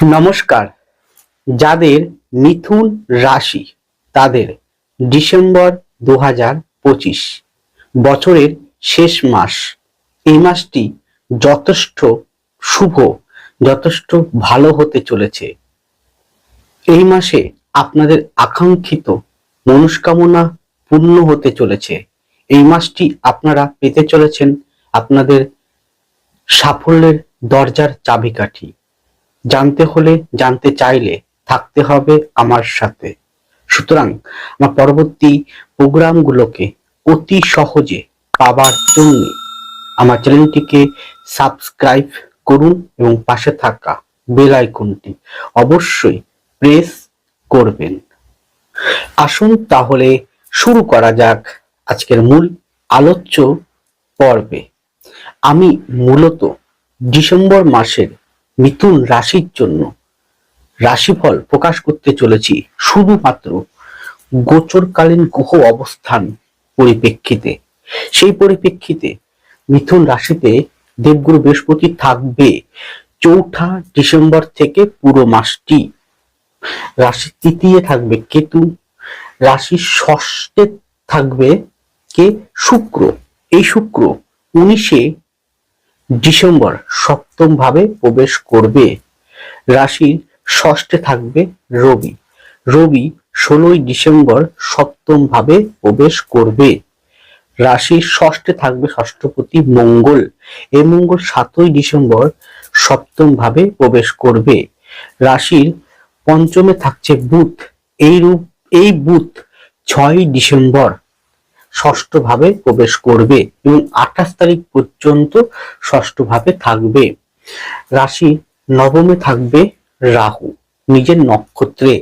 নমস্কার। যাদের মিথুন রাশি তাদের ডিসেম্বর দু পঁচিশ, বছরের শেষ মাস। এই মাসটি যথেষ্ট শুভ, যথেষ্ট ভালো হতে চলেছে। এই মাসে আপনাদের আকাঙ্ক্ষিত মনস্কামনা পূর্ণ হতে চলেছে। এই মাসটি আপনারা পেতে চলেছেন আপনাদের সাফল্যের দরজার চাবিকাঠি। জানতে হলে জানতে চাইলে থাকতে হবে আমার সাথে। সুতরাং আমার পরবর্তী প্রোগ্রামগুলোকে অতি সহজে পাবার জন্য আমার চ্যানেলটিকে সাবস্ক্রাইব করুন এবং পাশে থাকা বেল আইকনটি অবশ্যই প্রেস করবেন। আসুন তাহলে শুরু করা যাক আজকের মূল আলোচ্য পর্বে। আমি মূলত ডিসেম্বর মাসের মিথুন রাশির জন্য রাশিফল প্রকাশ করতে চলেছি শুধুমাত্র গোচরকালীন গ্রহ অবস্থান পরিপ্রেক্ষিতে। সেই পরিপ্রেক্ষিতে মিথুন রাশিতে দেবগুরু বৃহস্পতি থাকবে চৌঠা ডিসেম্বর থেকে পুরো মাসটি। রাশির তৃতীয় থাকবে কেতু রাশির ষষ্ঠে থাকবে কে? শুক্র। এই শুক্র উনিশে ডিসেম্বর সপ্তম ভাবে প্রবেশ করবে। রাশির ষষ্ঠে থাকবে রবি। রবি ষোলোই ডিসেম্বর সপ্তম ভাবে প্রবেশ করবে। রাশির ষষ্ঠে থাকবে ষষ্ঠপতি মঙ্গল। এ মঙ্গল সাতই ডিসেম্বর সপ্তম ভাবে প্রবেশ করবে। রাশির পঞ্চমে থাকছে বুধ। এই রূপ এই বুধ ছয় ডিসেম্বর ষষ্ঠ ভাবে প্রবেশ করবে এবং আঠাশ তারিখ পর্যন্ত ষষ্ঠ ভাবে থাকবে। রাশি নবমে থাকবে রাহু, নিজের নক্ষত্রে।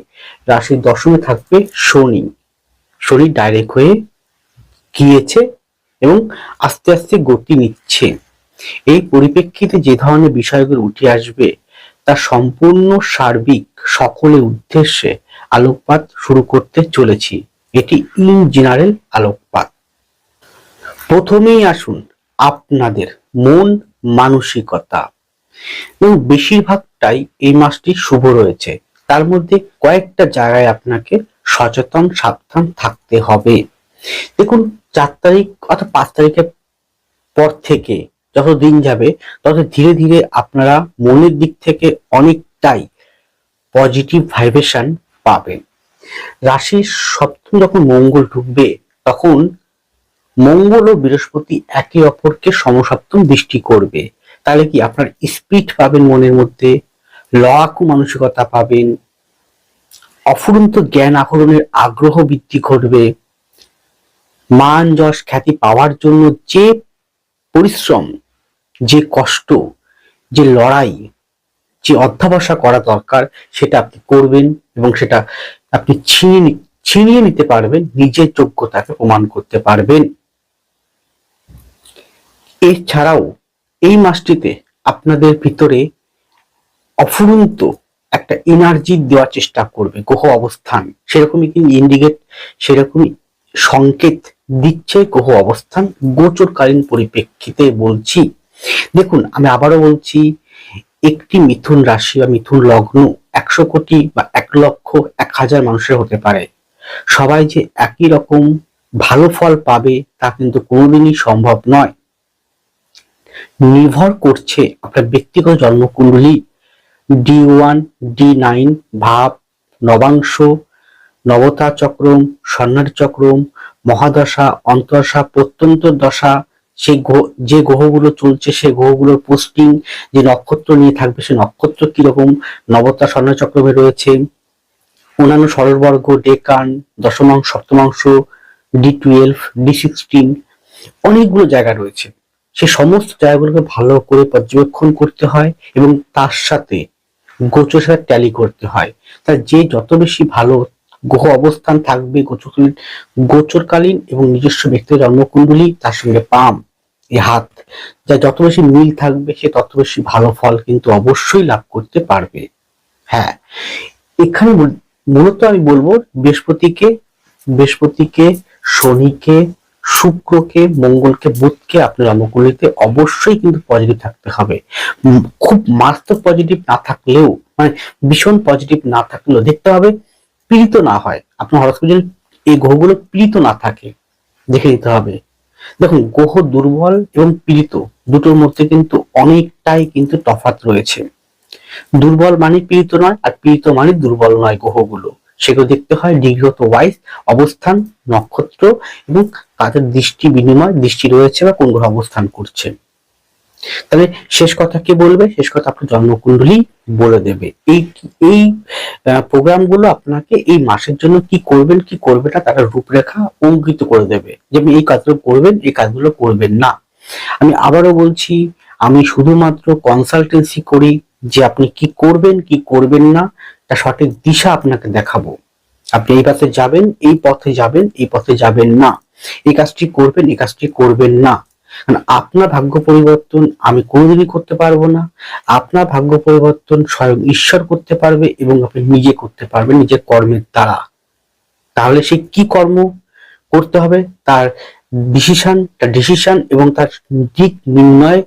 রাশি দশমে থাকবে শনি শনি ডাইরেক্ট হয়ে গিয়েছে এবং আস্তে আস্তে গতি নিচ্ছে। এই পরিপ্রেক্ষিতে যে ধরনের বিষয়গুলো উঠে আসবে, তা সম্পূর্ণ সার্বিক সকলের উদ্দেশ্যে আলোকপাত শুরু করতে চলেছি। এটি ইন জেনারেল আলোকপাত। প্রথমেই আসুন আপনাদের মন মানসিকতা। এবং বেশিরভাগটাই এই মাসটি শুভ রয়েছে। তার মধ্যে কয়েকটা জায়গায় আপনাকে সচেতন, সাবধান থাকতে হবে। দেখুন, চার তারিখ অর্থাৎ পাঁচ তারিখের পর থেকে যত দিন যাবে, তত ধীরে ধীরে আপনারা মনের দিক থেকে অনেকটাই পজিটিভ ভাইব্রেশন পাবেন। রাশির সপ্তম যখন মঙ্গল ঢুকবে, তখন মঙ্গল ও বৃহস্পতি একে অপরকে সমসপ্তম দৃষ্টি করবে। তাহলে কি আপনার স্পিড পাবেন মনের মধ্যে লড়াকু মানসিকতা পাবেন, অফুরন্ত জ্ঞান আহরণের আগ্রহ বৃদ্ধি ঘটবে, মান যশ খ্যাতি পাওয়ার জন্য যে পরিশ্রম, যে কষ্ট, যে লড়াই, যে অধ্যাবসা করা দরকার, সেটা আপনি করবেন এবং সেটা আপনি ছিনিয়ে ছিনিয়ে নিতে পারবেন, নিজের যোগ্যতাকে প্রমাণ করতে পারবেন। এছাড়াও এই মাসটিতে আপনাদের ভিতরে অফুরন্ত একটা এনার্জি দেওয়ার চেষ্টা করবে, গ্রহ অবস্থান। সেরকমই কিন্তু ইন্ডিকেট সেরকমই সংকেত দিচ্ছে গ্রহ অবস্থান। গোচরকালীন পরিপ্রেক্ষিতে বলছি, দেখুন, আমি আবারও বলছি, একটি মিথুন রাশি বা মিথুন লগ্ন একশো কোটি বা এক লক্ষ এক হাজার মানুষের হতে পারে। সবাই যে একই রকম ভালো ফল পাবে তা কিন্তু কোনোদিনই সম্ভব নয়। নির্ভর করছে আপনার ব্যক্তিগত জন্মকুণ্ডলী। ডি ওয়ান, ডি নাইন, ভাব, নবাংশ, নবতা চক্রম, স্বর্ণার চক্রম, মহাদশা, অন্তর্দশা প্রত্যন্ত দশা সেই যে গ্রহগুলো চলছে, সেই গ্রহগুলোর পোস্টিং যে নক্ষত্র নিয়ে থাকবে, সেই নক্ষত্র কীরকম? নবতা স্বর্ণ চক্রমে রয়েছে। অন্যান্য সরলবর্গ ডেকান, দশমাংশ, সপ্তমাংশ ডি টুয়েলভ ডি সিক্সটিন অনেকগুলো জায়গা রয়েছে। সে সমস্ত জায়গাগুলোকে ভালো করে পর্যবেক্ষণ করতে হয় এবং তার সাথে গোচর সাথে ট্যালি করতে হয়। তা যে যত বেশি ভালো গ্রহ অবস্থান থাকবে গোচরকালীন গোচরকালীন এবং নিজস্ব ব্যক্তিগত জন্মকুণ্ডলী, তার সঙ্গে পাম। এই হাত, যা যত বেশি মিল থাকবে, সে তত বেশি ভালো ফল কিন্তু অবশ্যই লাভ করতে পারবে। হ্যাঁ এখানে মূলত আমি বলব বৃহস্পতিকে বৃহস্পতিকে, শনিকে, শুক্রকে, মঙ্গলকে, বুধকে আপনার জন্মকুণ্ডলিতে অবশ্যই কিন্তু পজিটিভ থাকতে হবে। খুব মারাত্মক পজিটিভ না থাকলেও মানে ভীষণ পজিটিভ না থাকলেও দেখতে হবে পীড়িত না হয়। আপনার হরস্কোপে যদি এই গ্রহগুলো পীড়িত না থাকে, দেখে নিতে হবে। দেখুন, গ্রহ দুর্বল এবং পীড়িত, দুটোর মধ্যে কিন্তু অনেকটাই কিন্তু তফাৎ রয়েছে। দুর্বল মানে পীড়িত নয়, আর পীড়িত মানে দুর্বল নয় গ্রহগুলো। সেগুলো দেখতে হয় ডিগ্রিগত ওয়াইস অবস্থান, নক্ষত্র এবং তাদের দৃষ্টি বিনিময়, দৃষ্টি রয়েছে বা কোন গ্রহ অবস্থান করছে। তাহলে শেষ কথা কি বলবে? শেষ কথা আপনার জন্মকুণ্ডলী বলে দেবে। এই এই প্রোগ্রামগুলো আপনাকে এই মাসের জন্য কি করবেন, কি করবে না তার রূপরেখা অঙ্কিত করে দেবে। যে আপনি এই কাজগুলো করবেন, এই কাজগুলো করবেন না। আমি আবারও বলছি, আমি শুধুমাত্র কনসালটেন্সি করি যে আপনি কি করবেন কি করবেন না তা সঠিক দিশা আপনাকে দেখাবো। আপনি এই পথে যাবেন, এই পথে যাবেন, এই পথে যাবেন না। এই কাজটি করবেন, এই কাজটি করবেন না। কারণ আপনার ভাগ্য পরিবর্তন আমি কোনোদিনই করতে পারব না। আপনার ভাগ্য পরিবর্তন স্বয়ং ঈশ্বর করতে পারবে এবং আপনি নিজে করতে পারবেন, নিজের কর্মের দ্বারা। তাহলে সে কি কর্ম করতে হবে? তার ডিসিশন তার ডিসিশন এবং তার দিক নির্ণয়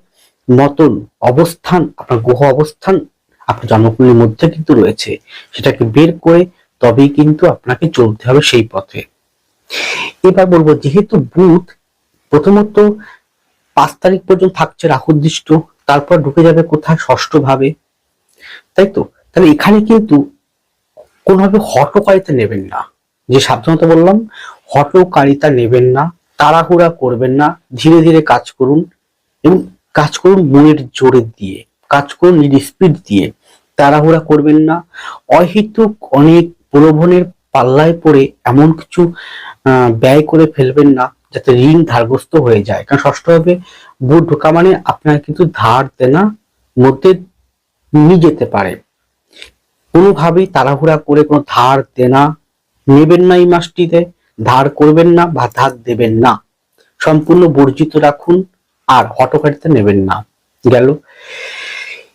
মতন অবস্থান, আপনার গ্রহ অবস্থান, আপনার জন্মকুণ্ডের মধ্যে কিন্তু রয়েছে। সেটাকে বের করে তবেই কিন্তু আপনাকে চলতে হবে সেই পথে। এবার বলব, যেহেতু বুধ প্রথমত পাঁচ তারিখ পর্যন্ত থাকছে রাহুদৃষ্ট তারপর ঢুকে যাবে কোথায় ষষ্ঠ ভাবে তাই তো? তাহলে এখানে কিন্তু কোনোভাবে হটকারিতা নেবেন না। যে সাবধানতা বললাম হটকারিতা নেবেন না, তাড়াহুড়া করবেন না, ধীরে ধীরে কাজ করুন এবং কাজ করুন মনের জোরে দিয়ে, কাজ করুন নিজ স্পিড দিয়ে। তাড়াহুড়া করবেন না, অহেতুক অনেক প্রলোভনের পাল্লায় পড়ে এমন কিছু ব্যয় করে ফেলবেন না। যাতে ঋণ ধারগ্রস্ত হয়ে যায়। কারণ ষষ্ঠ ষষ্ঠভাবে বুধ ঢোকা মানে আপনার কিন্তু ধার দেনা মধ্যে নিয়ে যেতে পারে। কোনোভাবেই তাড়াহুড়া করে কোনো ধার দেনা নেবেন না এই মাসটিতে, ধার করবেন না বা ধার দেবেন না। সম্পূর্ণ বর্জিত রাখুন আর হটকারিতা নেবেন না। গেল।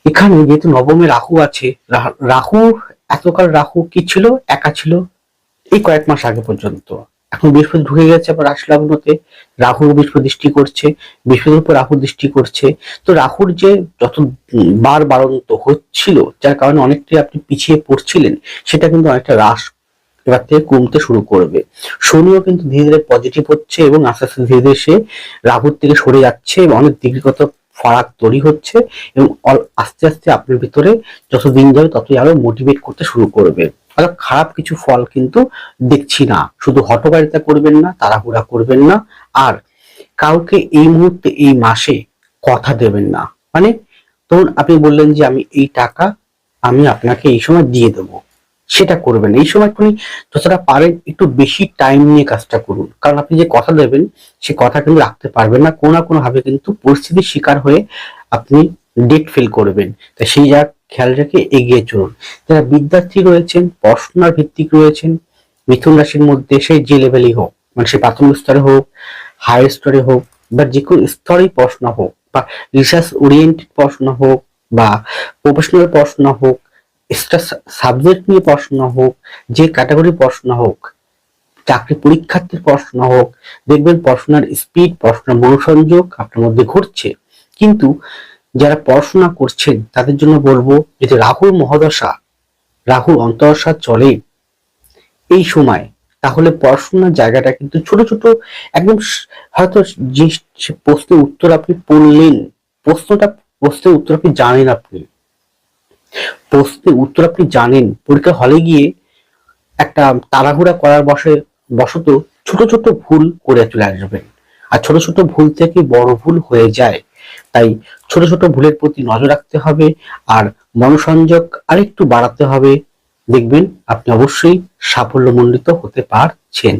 এখানে যেহেতু নবমে রাহু আছে রাহু, এতকাল রাহু কি ছিল? একা ছিল এই কয়েক মাস আগে পর্যন্ত। এখন বৃহস্পতি ঢুকে গেছে, আবার রাশি লগ্নতে রাহু বৃহস্পতি দৃষ্টি করছে, বৃহস্পতির উপর রাহু দৃষ্টি করছে। তো রাহুর যে যত বার বারন্ত হচ্ছিল, যার কারণে অনেকটাই আপনি পিছিয়ে পড়ছিলেন, সেটা কিন্তু অনেকটা হ্রাস এবার থেকে কমতে শুরু করবে। শনিও কিন্তু ধীরে ধীরে পজিটিভ হচ্ছে এবং আস্তে আস্তে ধীরে ধীরে সে রাহুর থেকে সরে যাচ্ছে এবং অনেক দিগ্গত ফারাক তৈরি হচ্ছে এবং আস্তে আস্তে আপনার ভিতরে যত দিন যাবে ততই আরও মোটিভেট করতে শুরু করবে। অর্থাৎ খারাপ কিছু ফল কিন্তু দেখছি না। শুধু হটকারিতা করবেন না, তাড়াহুড়া করবেন না। আর কাউকে এই মুহূর্তে, এই মাসে কথা দেবেন না। মানে ধরুন আপনি বললেন যে, আমি এই টাকা, আমি আপনাকে এই সময় দিয়ে দেবো। সেটা করবেন। এই সময় আপনি যতটা পারেন একটু বেশি টাইম নিয়ে কাজটা করুন। কারণ আপনি যে কথা দেবেন, সে কথা কিন্তু রাখতে পারবেন না। কোনো না কোনো ভাবে কিন্তু পরিস্থিতির শিকার হয়ে আপনি ডেট ফিল করবেন। তাই সেই জায়গা খেয়াল রেখে এগিয়ে চলুন। যারা বিদ্যার্থী রয়েছেন, পড়াশোনার ভিত্তিক রয়েছেন, মিথুন রাশির মধ্যে সেই যে লেভেলই হোক মানে সে প্রাথমিক স্তরে হোক হায়ার স্তরে হোক, বা যে কোনো স্তরেই পড়াশোনা হোক, বা রিসার্চ ওরিয়েন্টেড পড়াশোনা হোক, বা প্রফেশনাল পড়াশোনা হোক এক্সট্রা সাবজেক্ট নিয়ে পড়াশোনা হোক, যে ক্যাটাগরি পড়াশোনা হোক, চাকরি পরীক্ষার্থীর পড়াশোনা হোক, দেখবেন পড়াশোনার স্পিড পড়াশোনার মনোসংযোগ আপনার মধ্যে ঘটছে। কিন্তু যারা পড়াশোনা করছেন, তাদের জন্য বলব যদি রাহুর মহাদশা রাহুর অন্তরদশা চলে এই সময়, তাহলে পড়াশোনার জায়গাটা কিন্তু ছোট ছোট, একদম হয়তো যে প্রশ্নের উত্তর আপনি পড়লেন, প্রশ্নটা, প্রশ্নের উত্তর আপনি জানেন আপনি। প্রশ্নের উত্তর আপনি জানেন। পরীক্ষা হলে গিয়ে একটা তাড়াহুড়া করার বসে বশত ছোট ছোট ভুল করে চলে আসবেন। আর ছোট ছোট ভুল থেকে বড় ভুল হয়ে যায়। তাই ছোট ছোট ভুলের প্রতি নজর রাখতে হবে আর মনোসংযোগ আরেকটু বাড়াতে হবে। দেখবেন আপনি অবশ্যই সাফল্যমণ্ডিত হতে পারছেন।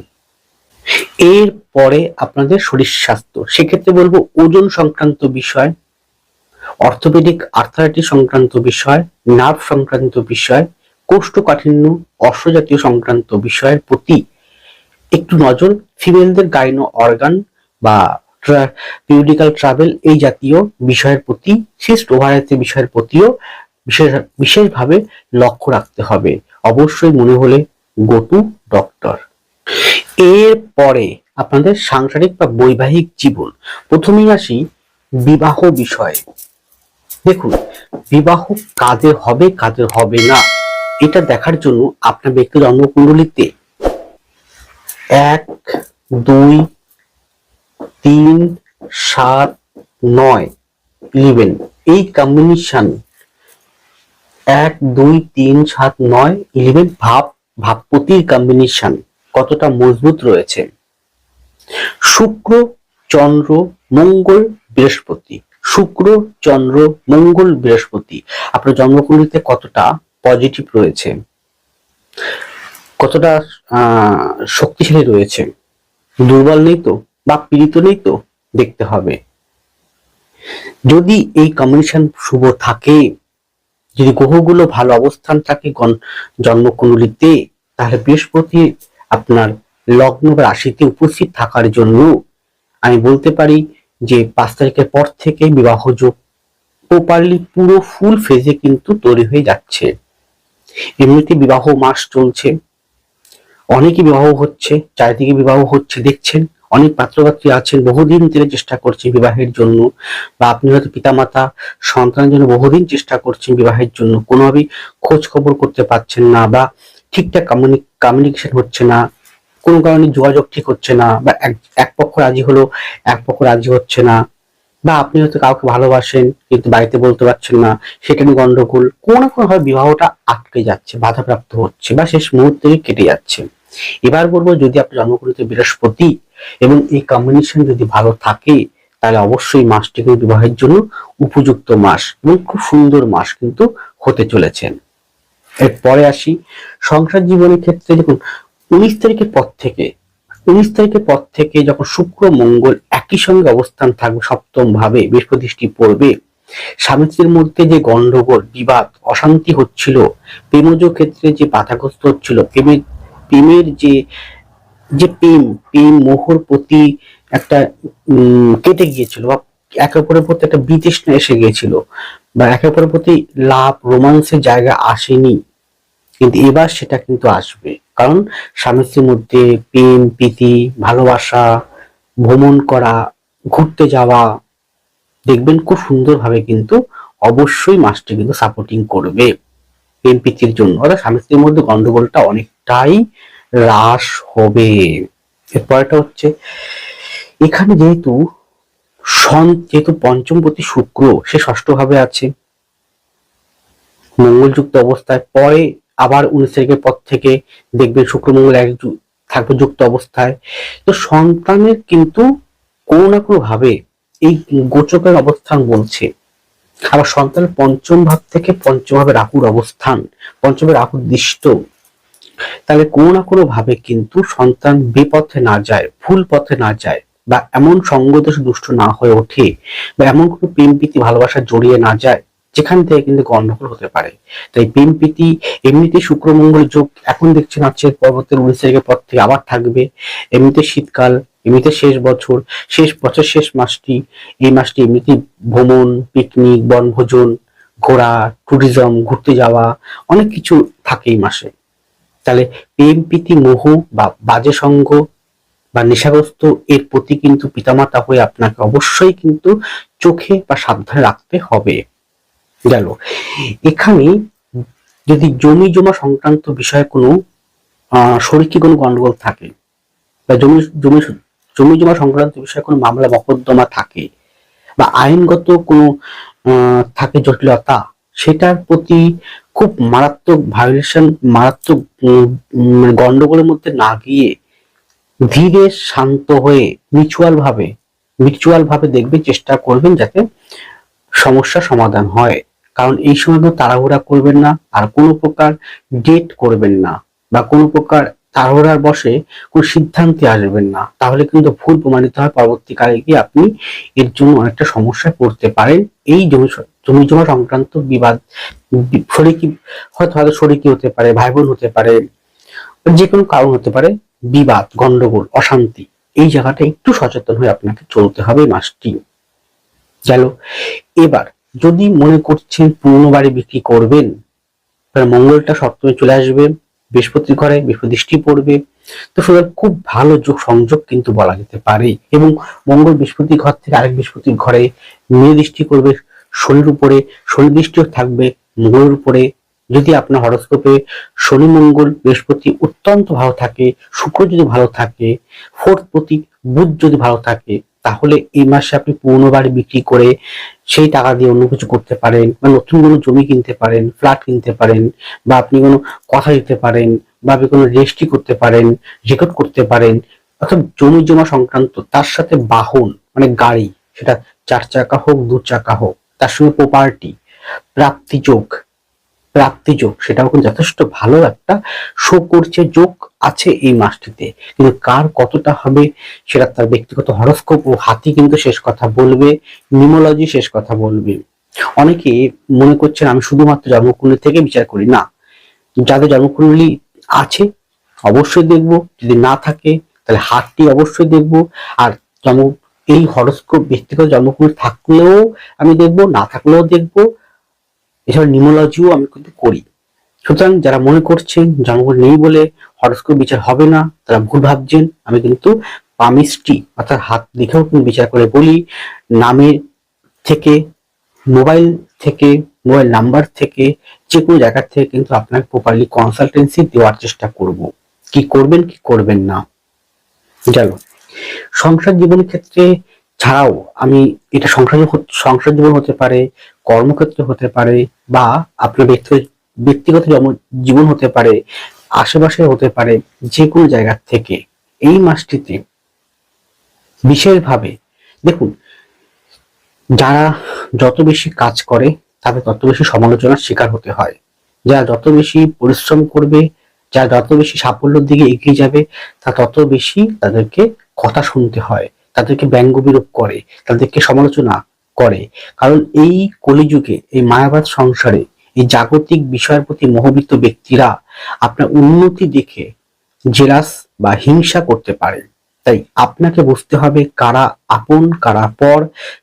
এর পরে আপনাদের শরীর স্বাস্থ্য। সেক্ষেত্রে বলব ওজন সংক্রান্ত বিষয়। অর্থোপেডিক আর্থারাইটিস সংক্রান্ত বিষয় নার্ভ সংক্রান্ত বিষয়, কোষ্ঠকাঠিন্য অশ্বজাতীয় সংক্রান্ত বিষয়ের প্রতি একটু নজর ফিমেলদের গাইনো অর্গান বা পিউডিক্যাল ট্রাভেল এই জাতীয় বিষয়ের প্রতি সিস্ট ওভারাইতে বিষয়ের প্রতিও বিশেষ, বিশেষভাবে লক্ষ্য রাখতে হবে। অবশ্যই মনে হলে গটু ডক্টর এর পরে আপনাদের সাংসারিক বা বৈবাহিক জীবন। প্রথমেই আসি বিবাহ বিষয়। দেখুন, বিবাহ কাদের হবে কাদের হবে না। এটা দেখার জন্য আপনার ব্যক্তি জন্মকুণ্ডলিতে এক, দুই, তিন, সাত, নয় ইলেভেন। এই কম্বিনেশন এক, দুই, তিন, সাত, নয়, ইলেভেন ভাব ভাবপতির কম্বিনেশন কতটা মজবুত রয়েছে? শুক্র, চন্দ্র, মঙ্গল, বৃহস্পতি। শুক্র, চন্দ্র, মঙ্গল, বৃহস্পতি। আপনার জন্মকুণ্ডলিতে কতটা পজিটিভ রয়েছে? কতটা শক্তিশালী রয়েছে? দুর্বল নেই তো? বা পীড়িত নেই তো? দেখতে হবে। যদি এই কম্বিনেশন শুভ থাকে, যদি গ্রহগুলো ভালো অবস্থান থাকে জন্মকুণ্ডলিতে, তাহলে বৃহস্পতি আপনার লগ্ন বা রাশিতে উপস্থিত থাকার জন্য আমি বলতে পারি যে পাঁচ তারিখের পর থেকে বিবাহ যোগ প্রপারলি পুরো ফুল ফেজে কিন্তু তৈরি হয়ে যাচ্ছে। এমনিতে বিবাহ মাস চলছে অনেকে বিবাহ হচ্ছে, চারিদিকে বিবাহ হচ্ছে, দেখছেন, অনেক পাত্রপাত্রী আছেন, বহুদিন ধরে চেষ্টা করছেন বিবাহের জন্য, বা আপনি হয়তো পিতামাতা, সন্তানের জন্য বহুদিন চেষ্টা করছেন বিবাহের জন্য, কোনোভাবেই খোঁজ খবর করতে পারছেন না, বা ঠিকঠাক কমিউনিকেশন হচ্ছে না কোনো কারণে যোগাযোগ ঠিক হচ্ছে না বা এক- পক্ষ রাজি হলো, এক পক্ষ রাজি হচ্ছে না বা আপনি হয়তো কাউকে ভালোবাসেন কিন্তু বাড়িতে বলতে পারছেন না, সেটা নিয়ে গন্ডগোল, কোনো না কোনো ভাবে বিবাহটা আটকে যাচ্ছে, বাধাপ্রাপ্ত হচ্ছে বা শেষ মুহূর্তে কেটে যাচ্ছে। এবার বলব যদি আপনি জন্মকুণ্ডলিতে বৃহস্পতি এবং এই কম্বিনেশন যদি ভালো থাকে, তাহলে অবশ্যই মাসটি কিন্তু বিবাহের জন্য উপযুক্ত মাস এবং খুব সুন্দর মাস কিন্তু হতে চলেছেন এরপরে আসি, সংসার জীবনের ক্ষেত্রে দেখুন উনিশ তারিখের পর থেকে, উনিশ তারিখের পর থেকে যখন শুক্র, মঙ্গল একই সঙ্গে অবস্থান থাকবে, সপ্তম ভাবে বৃহস্পতি পড়বে স্বামী স্ত্রীর মধ্যে যে গন্ডগোল বিবাদ, অশান্তি হচ্ছিল, প্রেমজ ক্ষেত্রে যে বাধাগ্রস্ত হচ্ছিল, প্রেমের প্রেমের যে যে প্রেম প্রেম মোহর প্রতি একটা কেটে গিয়েছিল বা একে অপরের প্রতি একটা বিতৃষ্ণা এসে গিয়েছিল, বা একে অপরের প্রতি লাভ, রোমান্সের জায়গা আসেনি। কিন্তু এবার সেটা কিন্তু আসবে। কারণ স্বামী স্ত্রীর মধ্যে প্রেম, প্রীতি, ভালোবাসা, ভ্রমণ করা, ঘুরতে যাওয়া, দেখবেন খুব সুন্দরভাবে কিন্তু অবশ্যই মাসটি কিন্তু সাপোর্টিং করবে প্রেম, প্রীতির জন্য। অর্থাৎ স্বামী স্ত্রীর মধ্যে গন্ডগোলটা অনেকটাই হ্রাস হবে। এরপরটা হচ্ছে, এখানে যেহেতু সন যেহেতু পঞ্চমপতি শুক্র, সে ষষ্ঠভাবে আছে। মঙ্গলযুক্ত অবস্থায় পরে আবার উনিশ তারিখের পর থেকে দেখবেন শুক্রমঙ্গল এক থাকবে যুক্ত অবস্থায়। তো সন্তানের কিন্তু কোনো না কোনো ভাবে এই গোচকের অবস্থান বলছে। আবার সন্তানের পঞ্চম ভাব থেকে পঞ্চম ভাবে রাহুর অবস্থান, পঞ্চমে রাহুর দৃষ্ট। তাহলে কোনো না কোনো ভাবে কিন্তু সন্তান বিপথে না যায়, ভুল পথে না যায়, বা এমন সঙ্গদোষ দুষ্ট না হয়ে ওঠে, বা এমন কোনো প্রেম প্রীতি ভালোবাসা জড়িয়ে না যায় যেখান থেকে কিন্তু গন্ডগোল হতে পারে। তাই প্রেম প্রীতি এমনিতে শুক্র মঙ্গল যোগ এখন দেখছেন আজকের পরবর্তী উনিশ তারিখের পর থেকে আবার থাকবে। এমনিতে শীতকাল, এমনিতে শেষ বছর শেষ বছর শেষ মাসটি, এই মাসটি এমনিতে ভ্রমণ, পিকনিক, বনভোজন, ঘোরা, ট্যুরিজম, ঘুরতে যাওয়া, অনেক কিছু থাকে এই মাসে। তাহলে প্রেম প্রীতি মোহ বা বাজে সঙ্গ বা নেশাগ্রস্ত এর প্রতি কিন্তু পিতামাতা হয়ে আপনাকে অবশ্যই কিন্তু চোখে বা সাবধানে রাখতে হবে। গেল। এখানে যদি জমি জমা সংক্রান্ত বিষয়ে কোনো শরিকি কোনো গন্ডগোল থাকে? বা জমি জমি জমি জমা সংক্রান্ত বিষয়ে কোনো মামলা মকদ্দমা থাকে? বা আইনগত কোনো থাকে জটিলতা? সেটার প্রতি খুব মারাত্মক ভায়োলেশন মারাত্মক উম, গন্ডগোলের মধ্যে না গিয়ে ধীরে শান্ত হয়ে মিউচুয়াল ভাবে মিউচুয়াল ভাবে দেখবে চেষ্টা করবেন যাতে সমস্যা সমাধান হয়। কারণ এই সময় কোনো তাড়াহুড়া করবেন না, আর কোনো প্রকার ডেট করবেন না বা কোনো প্রকার তাড়াহুড়ার বসে কোনো সিদ্ধান্তে আসবেন না। তাহলে কিন্তু ভুল প্রমাণিত হয়, পরবর্তীকালে গিয়ে আপনি এর জন্য অনেকটা সমস্যায় পড়তে পারেন। এই জমি জমি জমা সংক্রান্ত বিবাদ শরিকি হয়তো হয়তো শরিকি হতে পারে, ভাই বোন হতে পারে, যে কোনো কারণ হতে পারে, বিবাদ, গন্ডগোল, অশান্তি, এই জায়গাটা একটু সচেতন হয়ে আপনাকে চলতে হবে মাসটি। গেল, এবার যদি মনে করছেন পুরনো বাড়ি বিক্রি করবেন, তাহলে মঙ্গলটা সপ্তমে চলে আসবে, বৃহস্পতির ঘরে বৃহস্পতি পড়বে। তো সুতরাং খুব ভালো যোগ সংযোগ কিন্তু বলা যেতে পারে। এবং মঙ্গল বৃহস্পতির ঘর থেকে আরেক বৃহস্পতির ঘরে মেয়ে দৃষ্টি করবে, শনির উপরে, শনি দৃষ্টিও থাকবে মঙ্গলের উপরে। যদি আপনার হরস্কোপে শনি, মঙ্গল, বৃহস্পতি অত্যন্ত ভালো থাকে, শুক্র যদি ভালো থাকে, ফোর্থ, প্রতীক, বুধ যদি ভালো থাকে তাহলে এই মাসে আপনি পুরনো বাড়ি বিক্রি করে সেই টাকা দিয়ে অন্য কিছু করতে পারেন বা নতুন কোনো জমি কিনতে পারেন ফ্ল্যাট কিনতে পারেন বা আপনি কোনো কথা দিতে পারেন বা আপনি কোনো রেজিস্ট্রি করতে পারেন রেকর্ড করতে পারেন, অর্থাৎ জমি জমা সংক্রান্ত তার সাথে বাহন মানে গাড়ি, সেটা চার চাকা হোক, দু চাকা হোক, তার সঙ্গে প্রপার্টি প্রাপ্তিযোগ প্রাপ্তিযোগ, সেটাও কিন্তু যথেষ্ট ভালো একটা শো করছে যোগ আছে এই মাসটিতে। কিন্তু কার কতটা হবে, সেটা তার ব্যক্তিগত হরস্কোপ ও হাতি কিন্তু শেষ কথা বলবে, নিউমোলজি শেষ কথা বলবে। অনেকে মনে করছেন, আমি শুধুমাত্র জন্মকুণ্ডলী থেকে বিচার করি। না, যাদের জন্মকুণ্ডলী আছে, অবশ্যই দেখব। যদি না থাকে, তাহলে হাতটি অবশ্যই দেখব। আর জন্ম, এই হরস্কোপ, ব্যক্তিগত জন্মকুণ্ডলী থাকলেও আমি দেখব, না থাকলেও দেখব। এছাড়া নিউমোলজিও আমি কিন্তু করি। সুতরাং যারা মনে করছেন জন্মকুণ্ডলী নেই বলে হরস্কোপ বিচার হবে না, তারা ভুল ভাবছেন। আমি কিন্তু পামিস্টি অর্থাৎ হাত দেখেও কিন্তু বিচার করে বলি, নামের থেকে, মোবাইল থেকে, মোবাইল নাম্বার থেকে, যে কোনো জায়গা থেকে কিন্তু আপনাকে প্রপারলি কনসালটেন্সি দেওয়ার চেষ্টা করব। কি করবেন কি করবেন না। গেল সংসার জীবনের ক্ষেত্রে ছাড়াও আমি এটা সংসার সংসার জীবন হতে পারে কর্মক্ষেত্র হতে পারে বা আপনার ব্যক্তিগত জীবন হতে পারে, আশেপাশে হতে পারে, যে কোনো জায়গা থেকে। এই মাসটিতে বিশেষভাবে দেখুন, যারা যত বেশি কাজ করে, তাদের তত বেশি সমালোচনার শিকার হতে হয়। যারা যত বেশি পরিশ্রম করবে, যারা যত বেশি সাফল্যের দিকে এগিয়ে যাবে, তা তত বেশি তাদেরকে কথা শুনতে হয়, তাদেরকে ব্যঙ্গ বিরূপ করে, তাদেরকে সমালোচনা করে। কারণ এই কলিযুগে, এই মায়াবাদ সংসারে, এই জাগতিক বিষয়ের প্রতি মোহবিত ব্যক্তিরা আপনার উন্নতি দেখে জেলাস বা হিংসা করতে পারে। তাই আপনাকে বুঝতে হবে কারা আপন, কারা পর,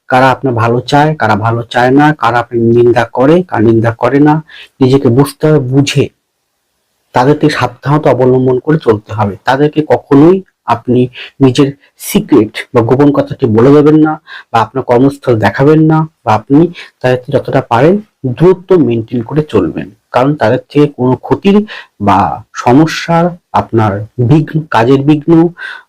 কারা আপনার ভালো চায়, কারা ভালো চায় না, কারা আপনি নিন্দা করে, কারা নিন্দা করে না। নিজেকে বুঝতে হবে, বুঝে তাদেরকে সাবধানতা অবলম্বন করে চলতে হবে। তাদেরকে কখনোই আপনি নিজের সিক্রেট বা গোপন কথাটি বলে দেবেন না বা আপনার কর্মস্থল দেখাবেন না বা আপনি তাদের যতটা পারেন দূরত্ব মেনটেন করে চলবেন। কারণ তাদের থেকে কোনো ক্ষতির বা সমস্যার আপনার বিঘ্ন, কাজের বিঘ্ন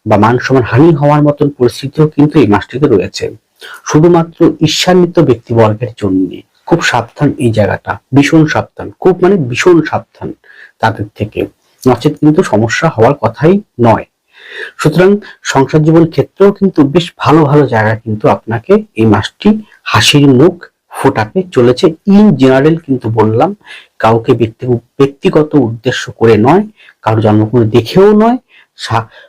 বা মানসম্মান হানি হওয়ার মতন পরিস্থিতিও কিন্তু এই মাসটিতে রয়েছে। শুধুমাত্র ঈর্ষান্বিত ব্যক্তিবর্গের জন্য খুব সাবধান এই জায়গাটা, ভীষণ সাবধান, খুব মানে ভীষণ সাবধান তাদের থেকে। নচেত কিন্তু সমস্যা হওয়ার কথাই নয়। সুতরাং সংসার জীবন ক্ষেত্রেও কিন্তু বেশ ভালো ভালো জায়গা কিন্তু আপনাকে এই মাসটি হাসির মুখ ফোটাতে চলেছে। ইন জেনারেল কিন্তু বললাম, কাউকে ব্যক্তি, ব্যক্তিগত উদ্দেশ্য করে নয়, কারও জন্মকুণ্ডলী দেখেও নয়।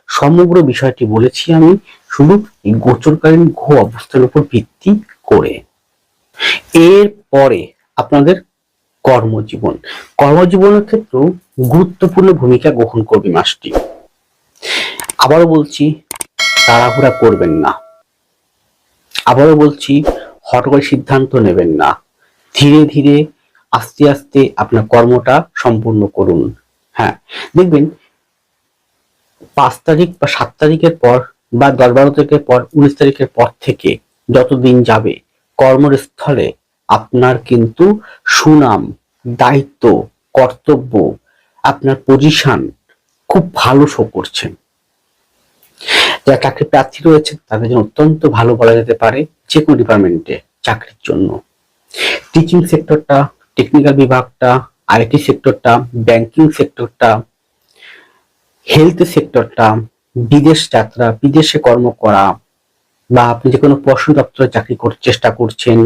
সমগ্র বিষয়টি বলেছি আমি শুধু এই গোচরকালীন গ্রহ অবস্থার উপর ভিত্তি করে। এর পরে আপনাদের কর্মজীবন। কর্মজীবনের ক্ষেত্রেও গুরুত্বপূর্ণ ভূমিকা গ্রহণ করবে মাসটি। আবারও বলছি, তাড়াহুড়া করবেন না। আবারও বলছি, হট করে সিদ্ধান্ত নেবেন না। ধীরে ধীরে, আস্তে আস্তে আপনার কর্মটা সম্পূর্ণ করুন। হ্যাঁ দেখবেন, পাঁচ তারিখ বা সাত তারিখের পর বা দশ বারো তারিখের পর, উনিশ তারিখের পর থেকে যতদিন যাবে, কর্মস্থলে আপনার কিন্তু সুনাম, দায়িত্ব, কর্তব্য, আপনার পজিশন খুব ভালো শো করছে যারা চাকরি প্রার্থী রয়েছে, তাদের জন্য অত্যন্ত ভালো বলা যেতে পারে যে কোনো ডিপার্টমেন্টে চাকরির জন্য। টিচিং সেক্টরটা টেকনিক্যাল বিভাগটা আইটি সেক্টরটা ব্যাংকিং সেক্টরটা হেলথ সেক্টরটা বিদেশ যাত্রা, বিদেশে কর্ম করা, বা আপনি যে কোনো পশু দপ্তরে চাকরি করার চেষ্টা করছেন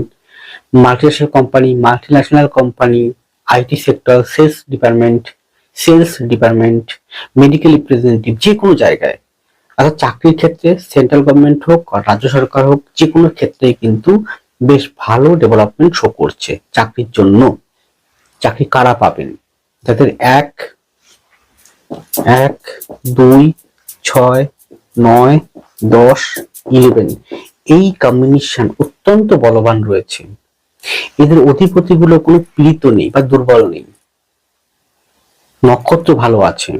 multinational company multinational company IT sector sales department sales department medical representative যে কোনো জায়গায়। অর্থাৎ চাকরির ক্ষেত্রে সেন্ট্রাল গভর্নমেন্ট হোক আর রাজ্য সরকার হোক যে কোনো ক্ষেত্রে কিন্তু বেশ ভালো ডেভেলপমেন্ট শো করছে চাকরির জন্য। চাকরি কারা পাবেন? যাদের এক এক, দুই, ছয়, নয়, দশ ইলেভেন এই কম্বিনেশন অত্যন্ত বলবান রয়েছে। এদের অধিপতিগুলো কোনো পীড়িত নেই বা দুর্বল নেই। নক্ষত্র ভালো আছে।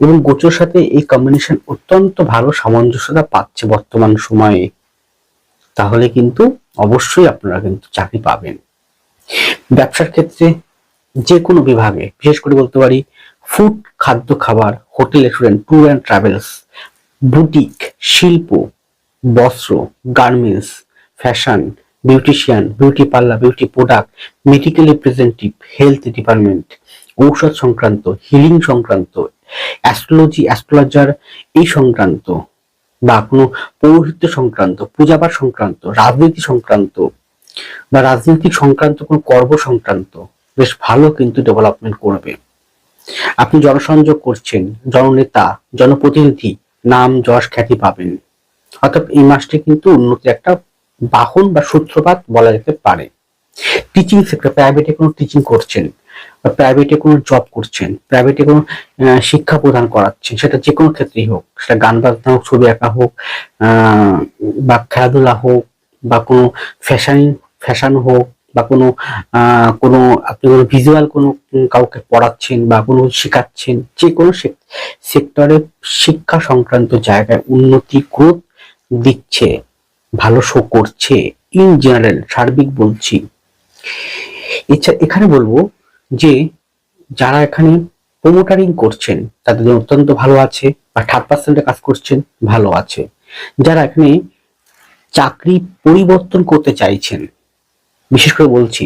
এবং গোচর সাথে এই কম্বিনেশন অত্যন্ত ভালো সামঞ্জস্যতা পাচ্ছে বর্তমান সময়ে। তাহলে কিন্তু অবশ্যই আপনারা কিন্তু চাকরি পাবেন। ব্যবসার ক্ষেত্রে যে কোনো বিভাগে, বিশেষ করে বলতে পারি ফুড খাদ্য, খাবার hotel restaurant tour and travels boutique শিল্প, বস্ত্র garments fashion beautician beauty parlour beauty product medical representative health department ঔষধ সংক্রান্ত হিলিং সংক্রান্ত অ্যাস্ট্রোলজি, অ্যাস্ট্রোলজার এই সংক্রান্ত বা কোনো পৌরোহিত্য সংক্রান্ত, পূজাপাঠ সংক্রান্ত, রাজনীতি সংক্রান্ত বা রাজনৈতিক সংক্রান্ত, কোনো কর্ম সংক্রান্ত বেশ ভালো কিন্তু ডেভেলপমেন্ট করবে। আপনি জনসংযোগ করছেন, জননেতা, জনপ্রতিনিধি, নাম, যশ, খ্যাতি পাবেন। অর্থাৎ এই মাসটি কিন্তু উন্নতির একটা বাহন বা সূত্রপাত বলা যেতে পারে। টিচিং সেক্টর প্রাইভেটে কোনো টিচিং করছেন প্রাইভেটে কোনো জব করছেন প্রাইভেটে কোনো শিক্ষা প্রদান করাচ্ছেন, সেটা যে কোনো ক্ষেত্রেই হোক, সেটা গান বাজনা হোক, ছবি আঁকা হোক বা খেলাধুলা হোক, বা কোনো ফ্যাশন ফ্যাশন হোক, বা কোনো কোনো, আপনি কোনো ভিজুয়াল কোনো কাউকে পড়াচ্ছেন বা কোনো শেখাচ্ছেন যে কোনো সেক্টরে শিক্ষা সংক্রান্ত জায়গায় উন্নতি গ্রোথ দিচ্ছে, ভালো শো করছে ইন জেনারেল সার্বিক বলছি। এছাড়া এখানে বলব যে যারা এখানে প্রোমোটারিং করছেন, তাদের জন্য অত্যন্ত ভালো আছে বা থার্ড পার্সেন্টে কাজ করছেন, ভালো আছে। যারা এখানে চাকরি পরিবর্তন করতে চাইছেন, বিশেষ করে বলছি,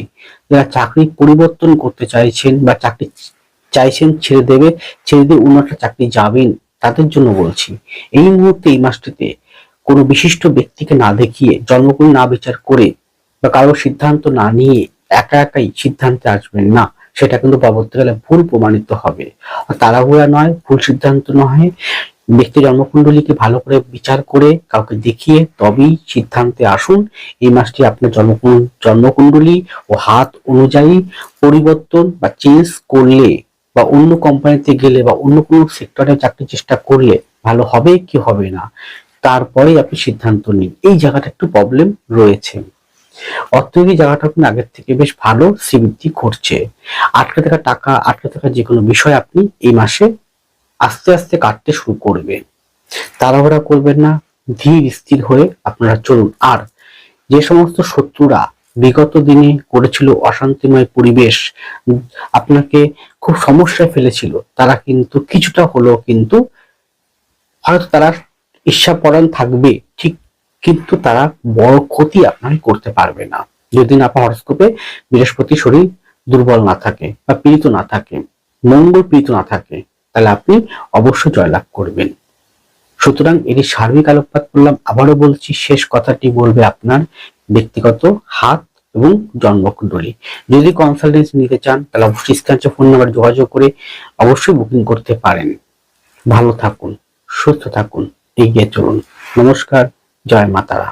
যারা চাকরি পরিবর্তন করতে চাইছেন বা চাকরি চাইছেন ছেড়ে দেবে, ছেড়ে দিয়ে অন্য একটা চাকরি যাবেন, তাদের জন্য বলছি, এই মুহূর্তে, এই মাসটিতে কোনো বিশিষ্ট ব্যক্তিকে না দেখিয়ে, জন্মকুল না বিচার করে বা কারোর সিদ্ধান্ত না নিয়ে একা একাই সিদ্ধান্তে আসবেন না। সেটা কিন্তু পরবর্তীকালে ভুল প্রমাণিত হবে। তাড়াহুড়া নয়, ভুল সিদ্ধান্ত নয়। ব্যক্তি জন্মকুণ্ডলীকে ভালো করে বিচার করে কাউকে দেখিয়ে তবেই সিদ্ধান্তে আসুন। এই মাসটি আপনার জন্মকুণ, জন্মকুণ্ডলী ও হাত অনুযায়ী পরিবর্তন বা চেঞ্জ করলে বা অন্য কোম্পানিতে গেলে বা অন্য কোনো সেক্টরে চাকরি চেষ্টা করলে ভালো হবে কি হবে না তারপরে আপনি সিদ্ধান্ত নিন। এই জায়গাটা একটু প্রবলেম রয়েছে। অর্থনৈতিক জায়গাটা আপনি আগের থেকে বেশ ভালো শ্রীবৃদ্ধি ঘটছে। আটকে থাকা টাকা, আটকে থাকা যে কোনো বিষয় আপনি এই মাসে আস্তে আস্তে কাটতে শুরু করবে। তাড়াহুড়া করবেন না, ধীর স্থির হয়ে আপনারা চলুন। আর যে সমস্ত শত্রুরা বিগত দিনে করেছিল অশান্তিময় পরিবেশ, আপনাকে খুব সমস্যায় ফেলেছিল, তারা কিন্তু কিছুটা হলেও কিন্তু হয়তো তারা ঈর্ষাপরায়ণ থাকবে। কিন্তু তারা বড় ক্ষতি আপনাকে করতে পারবে না। যদি না আপনার হরস্কোপে বৃহস্পতি শরীর দুর্বল না থাকে বা পীড়িত না থাকে, মঙ্গল পীড়িত না থাকে, তাহলে আপনি অবশ্যই জয়লাভ করবেন। সুতরাং এটি সার্বিক আলোকপাত করলাম। আবারও বলছি, শেষ কথাটি বলবে আপনার ব্যক্তিগত হাত এবং জন্মকুণ্ডলী। যদি কনসালটেন্সি নিতে চান, তাহলে অবশ্যই স্ক্যানচে ফোন নাম্বার যোগাযোগ করে অবশ্যই বুকিং করতে পারেন। ভালো থাকুন, সুস্থ থাকুন, এগিয়ে চলুন। নমস্কার। জয় মাতারা